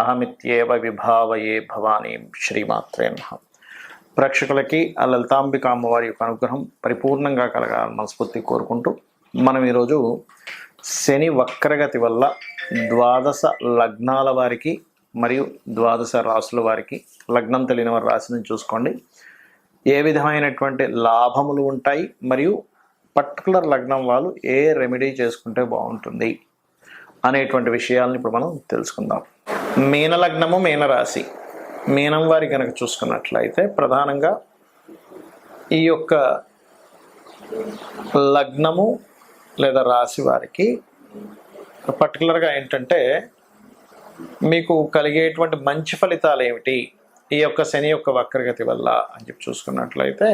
అహమిత్యేవ విభావయే భవానీ శ్రీమాత్రే నమః. ప్రేక్షకులకి ఆ లలితాంబిక అమ్మవారి యొక్క అనుగ్రహం పరిపూర్ణంగా కలగాలని మనస్ఫూర్తి కోరుకుంటూ మనం ఈరోజు శని వక్రగతి వల్ల ద్వాదశ లగ్నాల వారికి మరియు ద్వాదశ రాసుల వారికి లగ్నం తెలియని వారి రాశిని చూసుకోండి. ఏ విధమైనటువంటి లాభములు ఉంటాయి మరియు పర్టికులర్ లగ్నం వాళ్ళు ఏ రెమెడీ చేసుకుంటే బాగుంటుంది అనేటువంటి విషయాలను ఇప్పుడు మనం తెలుసుకుందాం. మీన లగ్నము మీనరాశి. మీనం వారి కనుక చూసుకున్నట్లయితే ప్రధానంగా ఈ యొక్క లగ్నము లేదా రాశి వారికి పర్టికులర్గా ఏంటంటే మీకు కలిగేటువంటి మంచి ఫలితాలు ఏమిటి? ఈ యొక్క శని యొక్క వక్రగతి వల్ల అని చెప్పి చూసుకున్నట్లయితే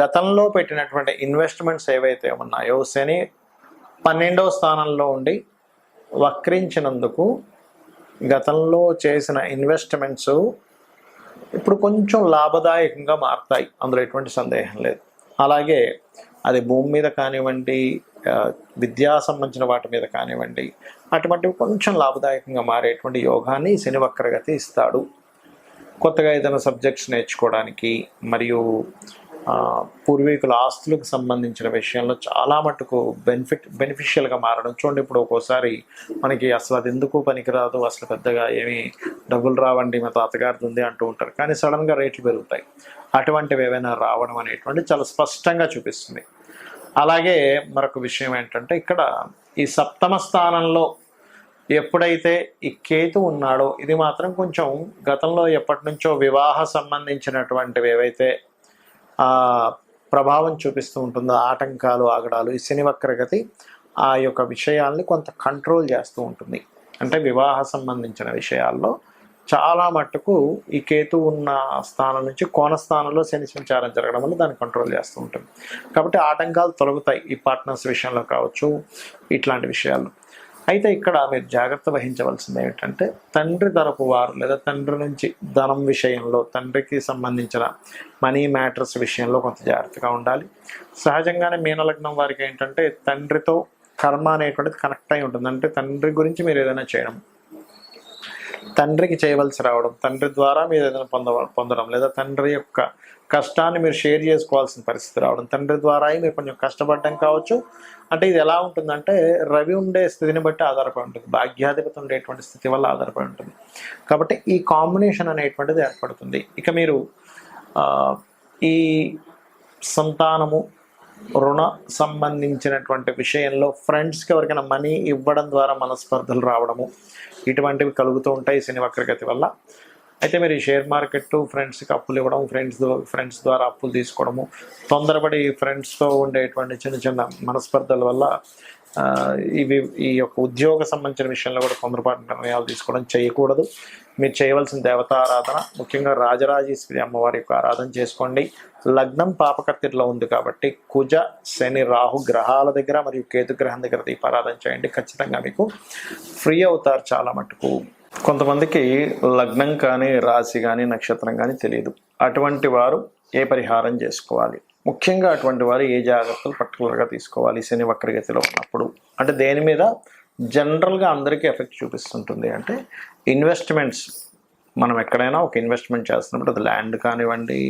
గతంలో పెట్టినటువంటి ఇన్వెస్ట్మెంట్స్ ఏవైతే ఉన్నాయో శని పన్నెండవ స్థానంలో ఉండి వక్రించినందుకు గతంలో చేసిన ఇన్వెస్ట్మెంట్స్ ఇప్పుడు కొంచెం లాభదాయకంగా మారుతాయి. అందులో ఎటువంటి సందేహం లేదు. అలాగే అది భూమి మీద కానివ్వండి విద్యా సంబంధించిన వాటి మీద కానివ్వండి అటువంటివి కొంచెం లాభదాయకంగా మారేటువంటి యోగాన్ని శని వక్రగతి ఇస్తాడు. కొత్తగా ఏదైనా సబ్జెక్ట్స్ నేర్చుకోవడానికి మరియు పూర్వీకుల ఆస్తులకు సంబంధించిన విషయంలో చాలా మటుకు బెనిఫిట్ బెనిఫిషియల్గా మారడం. చూడండి ఇప్పుడు ఒక్కోసారి మనకి అసలు అది ఎందుకు పనికిరాదు అసలు పెద్దగా ఏమీ డబ్బులు రావండి మా తాతగారిది ఉంది అంటూ ఉంటారు. కానీ సడన్గా రేట్లు పెరుగుతాయి. అటువంటివి ఏవైనా రావడం అనేటువంటి చాలా స్పష్టంగా చూపిస్తుంది. అలాగే మరొక విషయం ఏంటంటే ఇక్కడ ఈ సప్తమ స్థానంలో ఎప్పుడైతే ఈ కేతు ఉన్నాడో ఇది మాత్రం కొంచెం గతంలో ఎప్పటి నుంచో వివాహ సంబంధించినటువంటివి ఏవైతే ప్రభావం చూపిస్తూ ఉంటుందో. ఆటంకాలు ఆగడాలు ఈ శని వక్రగతి ఆ యొక్క విషయాల్ని కొంత కంట్రోల్ చేస్తూ ఉంటుంది. అంటే వివాహ సంబంధించిన విషయాల్లో చాలా మట్టుకు ఈ కేతు ఉన్న స్థానం నుంచి కోణ స్థానంలో శని సంచారం జరగడం వల్ల దాన్ని కంట్రోల్ చేస్తూ ఉంటుంది. కాబట్టి ఆటంకాలు తొలగుతాయి ఈ పార్ట్నర్స్ విషయంలో కావచ్చు ఇట్లాంటి విషయాలు అయితే ఇక్కడ మీరు జాగ్రత్త వహించవలసింది ఏమిటంటే తండ్రి తరపు వారు లేదా తండ్రి నుంచి ధనం విషయంలో తండ్రికి సంబంధించిన మనీ మ్యాటర్స్ విషయంలో కొంత జాగ్రత్తగా ఉండాలి. సహజంగానే మీనలగ్నం వారికి ఏంటంటే తండ్రితో కర్మ అనేటువంటిది కనెక్ట్ అయి ఉంటుంది. అంటే తండ్రి గురించి మీరు ఏదైనా చేయడం తండ్రికి చేయవలసి రావడం తండ్రి ద్వారా మీరు ఏదైనా పొంద పొందడం లేదా తండ్రి యొక్క కష్టాన్ని మీరు షేర్ చేసుకోవాల్సిన పరిస్థితి రావడం తండ్రి ద్వారా మీరు కొంచెం కష్టపడడం కావచ్చు. అంటే ఇది ఎలా ఉంటుందంటే రవి ఉండే స్థితిని బట్టి ఆధారపడి ఉంటుంది. భాగ్యాధిపతి ఉండేటువంటి స్థితి వల్ల ఆధారపడి ఉంటుంది. కాబట్టి ఈ కాంబినేషన్ అనేటువంటిది ఏర్పడుతుంది. ఇక మీరు ఈ సంతానము రుణ సంబంధించినటువంటి విషయంలో ఫ్రెండ్స్కి ఎవరికైనా మనీ ఇవ్వడం ద్వారా మనస్పర్ధలు రావడము ఇటువంటివి కలుగుతూ ఉంటాయి శని వక్రగతి వల్ల. అయితే మీరు ఈ షేర్ మార్కెట్ ఫ్రెండ్స్కి అప్పులు ఇవ్వడం ఫ్రెండ్స్ ఫ్రెండ్స్ ద్వారా అప్పులు తీసుకోవడము తొందరపడి ఫ్రెండ్స్తో ఉండేటువంటి చిన్న చిన్న మనస్పర్ధల వల్ల ఇవి ఈ యొక్క ఉద్యోగ సంబంధించిన విషయంలో కూడా తొందరపాటు నిర్ణయాలు తీసుకోవడం చేయకూడదు. మీరు చేయవలసిన దేవతారాధన ముఖ్యంగా రాజరాజేశ్వరి అమ్మవారి యొక్క ఆరాధన చేసుకోండి. లగ్నం పాపకర్తిలో ఉంది కాబట్టి కుజ శని రాహు గ్రహాల దగ్గర మరియు కేతు గ్రహం దగ్గర దీపారాధన చేయండి. ఖచ్చితంగా మీకు ఫ్రీ అవుతారు చాలా మటుకు. కొంతమందికి లగ్నం కానీ రాశి కానీ నక్షత్రం కానీ తెలియదు. అటువంటి వారు ఏ పరిహారం చేసుకోవాలి? ముఖ్యంగా అటువంటి వారు ఏ జాగ్రత్తలు పర్టికులర్గా తీసుకోవాలి శని వక్రగతిలో ఉన్నప్పుడు? అంటే దేని మీద? జనరల్గా అందరికీ ఎఫెక్ట్ చూపిస్తుంటుంది. అంటే ఇన్వెస్ట్మెంట్స్. మనం ఎక్కడైనా ఒక ఇన్వెస్ట్మెంట్ చేస్తున్నప్పుడు అది ల్యాండ్ కానివ్వండి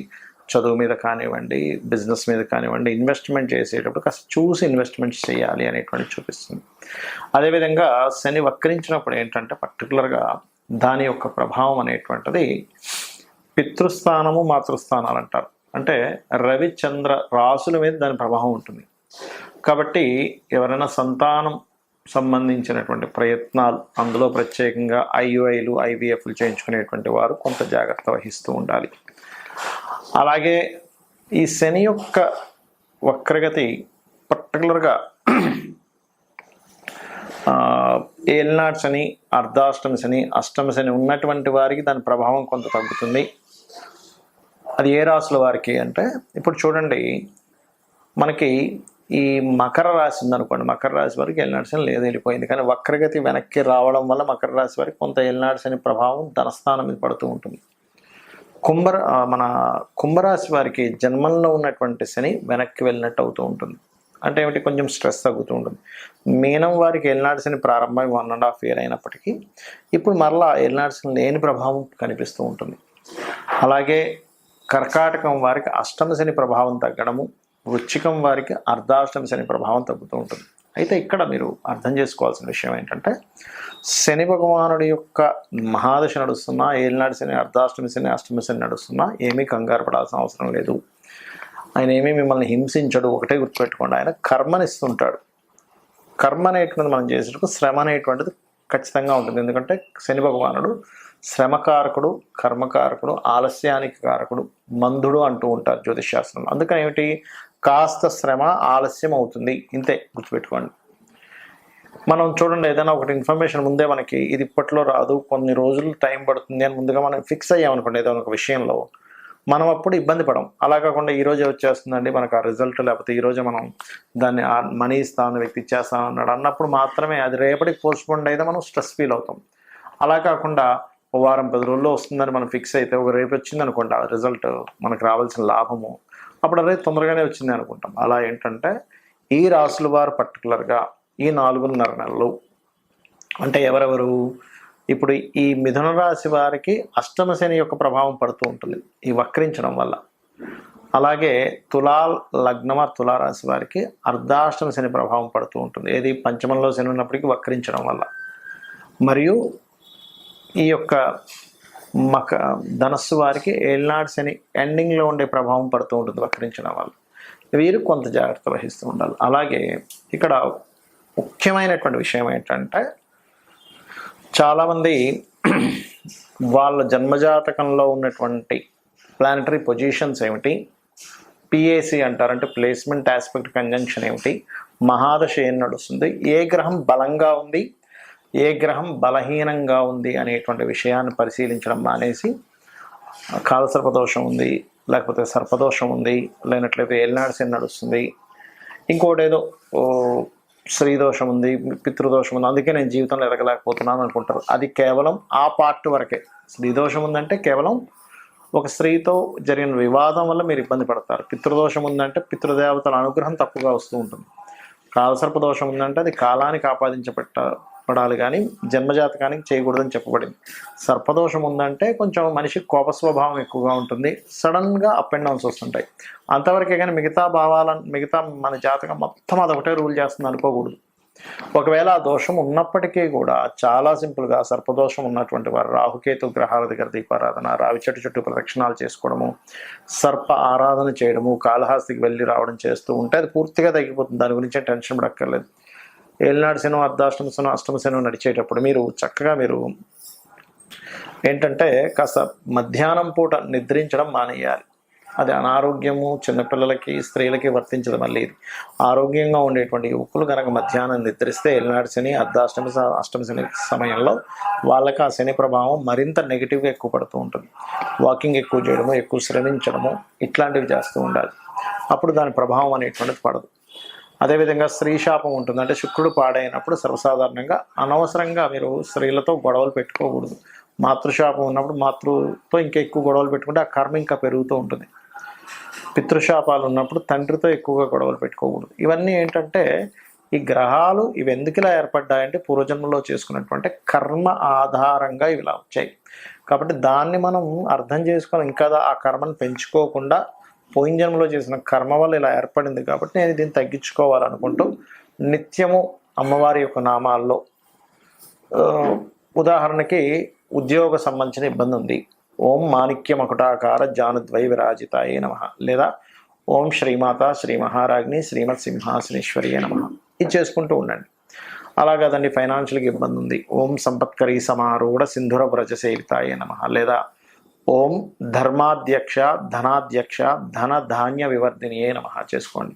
చదువు మీద కానివ్వండి బిజినెస్ మీద కానివ్వండి ఇన్వెస్ట్మెంట్ చేసేటప్పుడు కాస్త చూసి ఇన్వెస్ట్మెంట్స్ చేయాలి అనేటువంటి చూపిస్తుంది. అదేవిధంగా శని వక్రించినప్పుడు ఏంటంటే పర్టికులర్గా దాని యొక్క ప్రభావం అనేటువంటిది పితృస్థానము మాతృస్థానాలు అంటారు. అంటే రవిచంద్ర రాసుల మీద దాని ప్రభావం ఉంటుంది. కాబట్టి ఎవరైనా సంతానం సంబంధించినటువంటి ప్రయత్నాలు అందులో ప్రత్యేకంగా ఐయుఐలు ఐవీఎఫ్లు చేయించుకునేటువంటి వారు కొంత జాగ్రత్త వహిస్తూ ఉండాలి. అలాగే ఈ శని యొక్క వక్రగతి పర్టికులర్గా ఏల్నాట్స్ అని అర్ధాష్టమి శని అష్టమి శని ఉన్నటువంటి వారికి దాని ప్రభావం కొంత తగ్గుతుంది. అది ఏ రాశుల వారికి అంటే ఇప్పుడు చూడండి మనకి ఈ మకర రాశి ఉందనుకోండి మకర రాశి వారికి ఎల్నాడ్స్ లేదు వెళ్ళిపోయింది. కానీ వక్రగతి వెనక్కి రావడం వల్ల మకర రాశి వారికి కొంత ఎల్నాడ్స్ ప్రభావం ధనస్థానం మీద పడుతూ ఉంటుంది. కుంభ మన కుంభరాశి వారికి జన్మంలో ఉన్నటువంటి శని వెనక్కి వెళ్ళినట్టు అవుతూ ఉంటుంది. అంటే ఏమిటి? కొంచెం స్ట్రెస్ తగ్గుతూ ఉంటుంది. మీనం వారికి ఎల్నాడు ప్రారంభం ప్రారంభమై వన్ అండ్ హాఫ్ ఇయర్ అయినప్పటికీ ఇప్పుడు మరలా ఎల్నాడు లేని ప్రభావం కనిపిస్తూ ఉంటుంది. అలాగే కర్కాటకం వారికి అష్టమ శని ప్రభావం తగ్గడము వృచ్చికం వారికి అర్ధాష్టమ శని ప్రభావం తగ్గుతూ ఉంటుంది. అయితే ఇక్కడ మీరు అర్థం చేసుకోవాల్సిన విషయం ఏంటంటే శని భగవానుడి యొక్క మహాదశ నడుస్తున్నా ఏలినాడు శని అర్ధాష్టమి శని అష్టమి శని నడుస్తున్నా ఏమీ కంగారు పడాల్సిన అవసరం లేదు. ఆయన ఏమీ మిమ్మల్ని హింసించడు ఒకటే గుర్తుపెట్టుకోండి. ఆయన కర్మనిస్తుంటాడు. కర్మ అనేటువంటిది మనం చేసేటప్పుడు శ్రమ అనేటువంటిది ఖచ్చితంగా ఉంటుంది. ఎందుకంటే శని భగవానుడు శ్రమకారకుడు కర్మకారకుడు ఆలస్యానికి కారకుడు మందుడు అంటూ ఉంటారు జ్యోతిషాస్త్రం అందుకని ఏమిటి? కాస్త శ్రమ ఆలస్యం అవుతుంది ఇంతే గుర్తుపెట్టుకోండి. మనం చూడండి ఏదైనా ఒకటి ఇన్ఫర్మేషన్ ముందే మనకి ఇది ఇప్పట్లో రాదు కొన్ని రోజులు టైం పడుతుంది అని ముందుగా మనం ఫిక్స్ అయ్యామనుకోండి ఏదైనా ఒక విషయంలో. మనం అప్పుడు ఇబ్బంది పడం. అలా కాకుండా ఈరోజే వచ్చేస్తుందండి మనకు ఆ రిజల్ట్ లేకపోతే ఈరోజు మనం దాన్ని మనీ ఇస్తామని వ్యక్తి ఇచ్చేస్తామన్నాడు అన్నప్పుడు మాత్రమే అది రేపటికి పోస్ట్పోండ్ అయితే మనం స్ట్రెస్ ఫీల్ అవుతాం. అలా కాకుండా ఓ వారం పది రోజుల్లో వస్తుందని మనం ఫిక్స్ అయితే ఒక రేపు వచ్చింది అనుకోండి ఆ రిజల్ట్ మనకు రావాల్సిన లాభము. అప్పుడు అదే తొందరగానే వచ్చింది అనుకుంటాం. అలా ఏంటంటే ఈ రాసుల వారు పర్టికులర్గా ఈ నాలుగున్నర నెలలు అంటే ఎవరెవరు? ఇప్పుడు ఈ మిథున రాశి వారికి అష్టమ శని యొక్క ప్రభావం పడుతూ ఉంటుంది. ఈ వక్రించడం వల్ల. అలాగే తులా లగ్నమ తులారాశి వారికి అర్ధాష్టమ శని ప్రభావం పడుతూ ఉంటుంది. ఏది? పంచమంలో శని ఉన్నప్పటికీ వక్రించడం వల్ల. మరియు ఈ యొక్క మక ధనస్సు వారికి ఏళ్ళనాడు శని ఎండింగ్లో ఉండే ప్రభావం పడుతూ ఉంటుంది వక్రించిన వాళ్ళు. వీరు కొంత జాగ్రత్త వహిస్తూ ఉండాలి. అలాగే ఇక్కడ ముఖ్యమైనటువంటి విషయం ఏంటంటే చాలామంది వాళ్ళ జన్మజాతకంలో ఉన్నటువంటి ప్లానటరీ పొజిషన్స్ ఏమిటి? పిఏసి అంటారు. అంటే ప్లేస్మెంట్ ఆస్పెక్ట్ కంజంక్షన్ ఏమిటి? మహాదశ ఏం నడుస్తుంది? ఏ గ్రహం బలంగా ఉంది? ఏ గ్రహం బలహీనంగా ఉంది అనేటువంటి విషయాన్ని పరిశీలించడం మానేసి కాలసర్పదోషం ఉంది లేకపోతే సర్పదోషం ఉంది లేనట్లయితే ఎల్నాడిసిన్ నడుస్తుంది ఇంకోటేదో ఏదో స్త్రీదోషం ఉంది పితృదోషం ఉంది అందుకే నేను జీవితంలో ఎదగలేకపోతున్నాను అనుకుంటారు. అది కేవలం ఆ పార్ట్ వరకే. స్త్రీదోషం ఉందంటే కేవలం ఒక స్త్రీతో జరిగిన వివాదం వల్ల మీరు ఇబ్బంది పడతారు. పితృదోషం ఉందంటే పితృదేవతల అనుగ్రహం తక్కువగా వస్తూ ఉంటుంది. కాలసర్ప దోషం ఉందంటే అది కాలానికి ఆపాదించబట్ట పడాలి కానీ జన్మజాతకానికి చేయకూడదని చెప్పబడింది. సర్పదోషం ఉందంటే కొంచెం మనిషి కోప స్వభావం ఎక్కువగా ఉంటుంది. సడన్గా అప్ అండ్ డౌన్స్ వస్తుంటాయి. అంతవరకే కానీ మిగతా భావాలను మిగతా మన జాతకం మొత్తం అదొకటే రూల్ చేస్తుంది అనుకోకూడదు. ఒకవేళ ఆ దోషం ఉన్నప్పటికీ కూడా చాలా సింపుల్గా సర్పదోషం ఉన్నటువంటి వారు రాహుకేతు గ్రహాల దగ్గర దీపారాధన రావి చెట్టు చుట్టూ ప్రదక్షిణాలు చేసుకోవడము సర్ప ఆరాధన చేయడము కాళహాస్తికి వెళ్ళి రావడం చేస్తూ ఉంటే అది పూర్తిగా తగ్గిపోతుంది. దాని గురించి టెన్షన్ పడక్కర్లేదు. ఏలినాడు శనం అర్ధాష్టమ శనం అష్టమ శనం నడిచేటప్పుడు మీరు చక్కగా మీరు ఏంటంటే కాస్త మధ్యాహ్నం పూట నిద్రించడం మానేయాలి. అది అనారోగ్యము చిన్నపిల్లలకి స్త్రీలకి వర్తించదు మళ్ళీ ఇది. ఆరోగ్యంగా ఉండేటువంటి యువకులు కనుక మధ్యాహ్నం నిద్రిస్తే ఎల్నాడు శని అర్ధాష్టమి అష్టమి శని సమయంలో వాళ్ళకి ఆ శని ప్రభావం మరింత నెగిటివ్గా ఎక్కువ పడుతూ ఉంటుంది. వాకింగ్ ఎక్కువ చేయడము ఎక్కువ శ్రమించడము ఇట్లాంటివి చేస్తూ ఉండాలి. అప్పుడు దాని ప్రభావం అనేటువంటిది పడదు. అదేవిధంగా స్త్రీ శాపం ఉంటుంది. అంటే శుక్రుడు పాడైనప్పుడు సర్వసాధారణంగా అనవసరంగా మీరు స్త్రీలతో గొడవలు పెట్టుకోకూడదు. మాతృశాపం ఉన్నప్పుడు మాతృతో ఇంకా ఎక్కువ గొడవలు పెట్టుకుంటే ఆ కర్మ ఇంకా పెరుగుతూ ఉంటుంది. పితృశాపాలు ఉన్నప్పుడు తండ్రితో ఎక్కువగా గొడవలు పెట్టుకోకూడదు. ఇవన్నీ ఏంటంటే ఈ గ్రహాలు ఇవి ఎందుకు ఇలా ఏర్పడ్డాయంటే పూర్వజన్మలో చేసుకున్నటువంటి కర్మ ఆధారంగా ఇవి ఇలా వచ్చాయి. కాబట్టి దాన్ని మనం అర్థం చేసుకొని ఇంకా ఆ కర్మను పెంచుకోకుండా పోయిన జన్మలో చేసిన కర్మ వల్ల ఇలా ఏర్పడింది కాబట్టి నేను దీన్ని తగ్గించుకోవాలనుకుంటూ నిత్యము అమ్మవారి యొక్క నామాల్లో ఉదాహరణకి ఉద్యోగ సంబంధించిన ఇబ్బంది ఉంది. ఓం మాణిక్య మకుటాకార జానుద్వై విరాజితాయే నమ. లేదా ఓం శ్రీమాత శ్రీ మహారాజ్ని శ్రీమత్ సింహాసనేశ్వరియే నమ. ఇది చేసుకుంటూ ఉండండి. అలా కాదండి ఫైనాన్షియల్గా ఇబ్బంది ఉంది. ఓం సంపత్కరీ సమారూఢ సింధుర వ్రజ సేవితాయే నమ. లేదా ఓం ధర్మాధ్యక్ష ధనాధ్యక్ష ధన ధాన్య వివర్ధినియే నమ చేసుకోండి.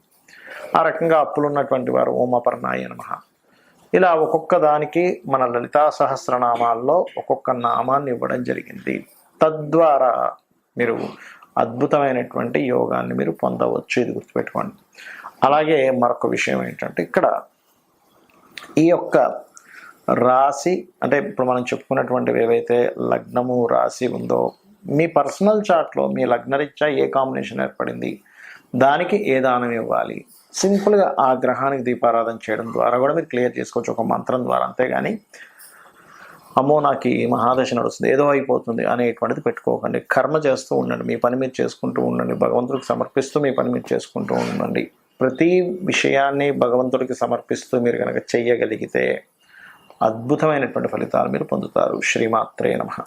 ఆ రకంగా అప్పులున్నటువంటి వారు ఓం అపర్ణాయ నమ. ఇలా ఒక్కొక్క దానికి మన లలితా సహస్రనామాల్లో ఒక్కొక్క నామాన్ని ఇవ్వడం జరిగింది. తద్వారా మీరు అద్భుతమైనటువంటి యోగాన్ని మీరు పొందవచ్చు ఇది గుర్తుపెట్టుకోండి. అలాగే మరొక విషయం ఏంటంటే ఇక్కడ ఈ యొక్క రాశి అంటే ఇప్పుడు మనం చెప్పుకున్నటువంటివి ఏవైతే లగ్నము రాశి ఉందో మీ పర్సనల్ చార్ట్లో మీ లగ్నరీత్యా ఏ కాంబినేషన్ ఏర్పడింది? దానికి ఏ దానం ఇవ్వాలి? సింపుల్గా ఆ గ్రహానికి దీపారాధన చేయడం ద్వారా కూడా మీరు క్లియర్ చేసుకోవచ్చు ఒక మంత్రం ద్వారా. అంతేగాని అమ్మో నాకు ఈ మహాదశ నడుస్తుంది ఏదో అయిపోతుంది అనేటువంటిది పెట్టుకోకండి. కర్మ చేస్తూ ఉండండి మీ పని మీరు చేసుకుంటూ ఉండండి భగవంతుడికి సమర్పిస్తూ మీ పని మీరు చేసుకుంటూ ఉండండి. ప్రతి విషయాన్ని భగవంతుడికి సమర్పిస్తూ మీరు కనుక చెయ్యగలిగితే అద్భుతమైనటువంటి ఫలితాలు మీరు పొందుతారు. శ్రీమాత్రే నమ.